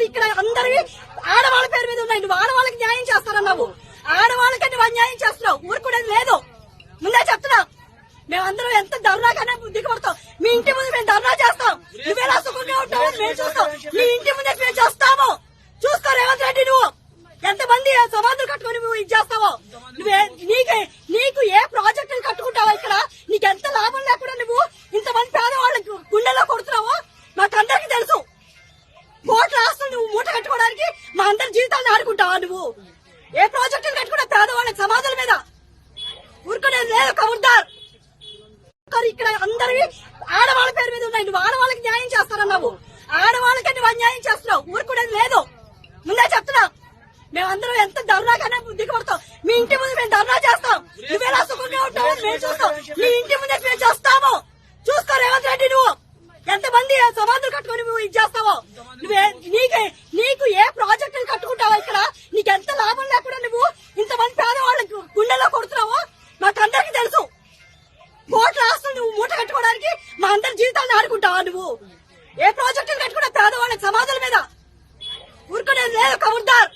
ఒక్కరు ఇక్కడ అందరి ఆడవాళ్ళ పేరు మీద ఉన్నాయి. నువ్వు ఆడవాళ్ళకి న్యాయం చేస్తానన్నావు. ఆడవాళ్ళకి నువ్వు అన్యాయం చేస్తున్నావు. ఊరుకునేది లేదు. ముందే చెప్తున్నా. మేమందరం ఎంత ధర్నా కన్నా దిగబడతాం మీ ఇంటి ముందు మేము ధర్నా చేస్తాం. నువ్వేలా సుఖంగా ఉంటావో మేము చూస్తాం. మీ ఇంటి ముందే మేము చేస్తాము. చూస్తా రేవంత్ రెడ్డి నువ్వు. ఎంతమంది సమాధులు కట్టుకొని నువ్వు ఇది చేస్తావో? నువ్వే నీకే నీకు ఏ ప్రాబ్లం కట్టుకోవడానికి మా అందరి జీవితాలను ఆడుకుంటావా నువ్వు? ఏ ప్రాజెక్టులు కట్టుకున్నా పేదవాళ్ళకి సమాధుల మీద? ఊరుకునేది లేదు కబుర్దార్ ఒక్కరు ఇక్కడ అందరివి ఆడవాళ్ళ పేరు మీద ఉన్నాయి. నువ్వు ఆడవాళ్ళకి న్యాయం చేస్తానన్నావు ఆడవాళ్ళకి నువ్వు అన్యాయం చేస్తున్నావు. ఊరుకునేది లేదు. ముందే చెప్తున్నా. మేమందరం ఎంత ధర్నా కన్నా దిగబడతాం మీ ఇంటి ముందు మేము ధర్నా చేస్తాం. నువ్వెలా సుఖంగా ఉంటావు మేము చూస్తాం. మీ ఇంటి ముందే మేము చేస్తాము. చూసుకో రేవంత్ రెడ్డి నువ్వు. ఎంతమంది సమాధులు కట్టుకుని నువ్వు ఇది చేస్తావో? నువ్వే నీకే నీకు ఏ ప్రాజెక్ట్ కట్టుకుంటావో ఇక్కడ? నీకు ఎంత లాభం లేకుండా నువ్వు ఇంతమంది పేదవాళ్ళకి గుండెలో కొడుతున్నావో మాకందరికి తెలుసు. కోట్ల ఆస్తులు నువ్వు మూట కట్టుకోవడానికి మా అందరి జీవితాన్ని ఆడుకుంటావా నువ్వు? ఏ ప్రాజెక్టులు కట్టుకున్నా పేదవాళ్ళకి సమాధుల మీద ఊరుకునేది లేదు కబుర్దార్.